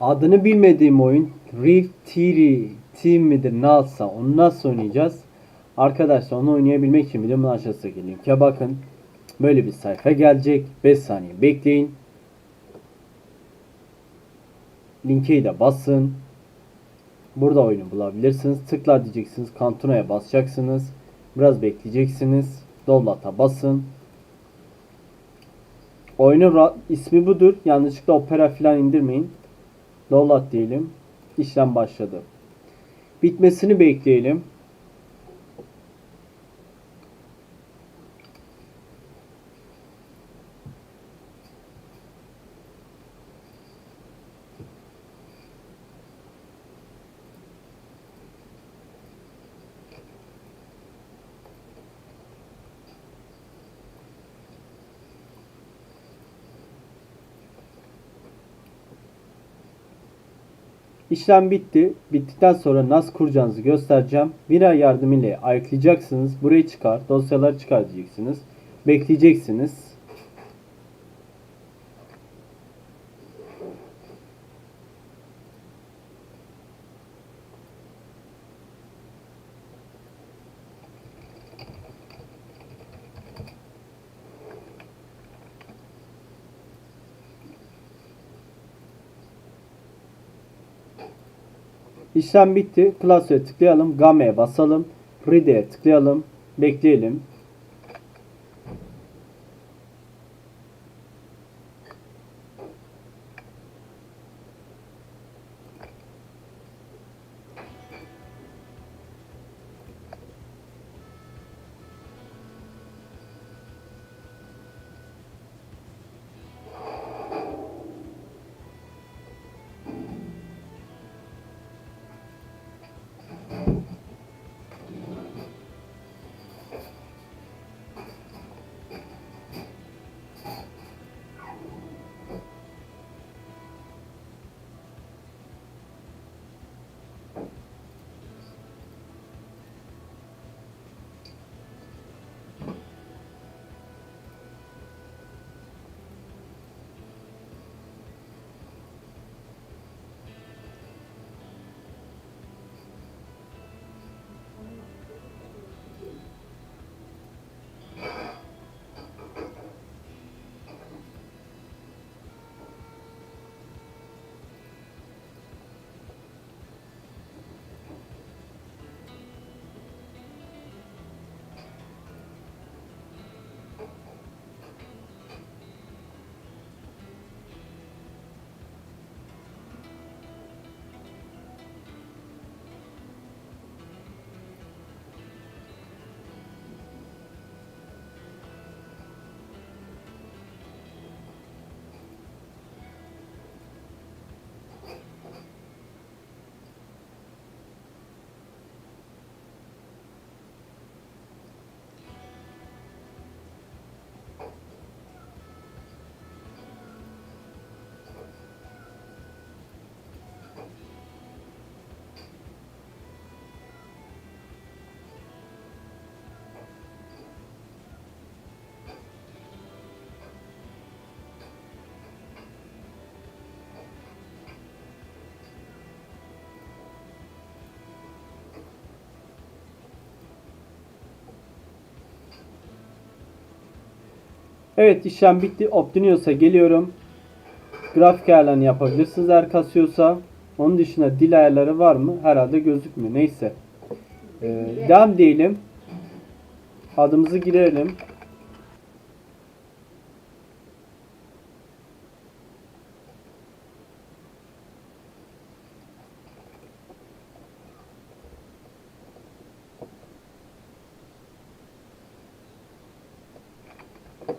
Adını bilmediğim oyun Rift Theory Team midir ne onu nasıl oynayacağız? Arkadaşlar onu oynayabilmek için videomun aşağısındaki linke bakın. Böyle bir sayfa gelecek. 5 saniye bekleyin. Linke de basın. Burada oyunu bulabilirsiniz. Tıkla diyeceksiniz. Kantuna'ya basacaksınız. Biraz bekleyeceksiniz. Download'a basın. Oyunun ismi budur. Yanlışlıkla opera falan indirmeyin. Download diyelim. İşlem başladı. Bitmesini bekleyelim. İşlem bitti. Bittikten sonra nasıl kuracağınızı göstereceğim. Vira yardımıyla ayıklayacaksınız. Burayı çıkar, dosyaları çıkar diyeceksiniz. Bekleyeceksiniz. İşlem bitti. Klasöre tıklayalım. Game'ye basalım. Ready'e tıklayalım. Bekleyelim. Evet işlem bitti. Optinios'a geliyorum. Grafik ayarlarını yapabilirsiniz eğer kasıyorsa. Onun dışında dil ayarları var mı? Herhalde gözükmüyor. Neyse. Ee, devam diyelim. Adımızı girelim.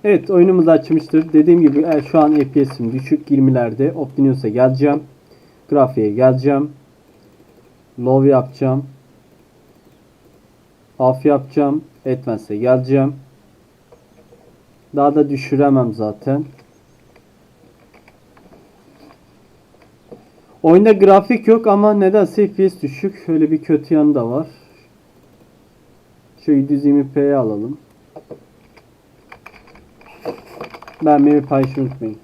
Evet oyunumuz açmıştır. Dediğim gibi şu an FPS'im düşük 20'lerde. Optinius'a geleceğim. Grafiğe geleceğim. Low yapacağım. Off yapacağım. Advance'e geleceğim. Daha da düşüremem zaten. Oyunda grafik yok ama nedense FPS düşük. Öyle bir kötü yanı da var. Şu 720p'ye alalım. Ben bir paylaşmayı unutmayın.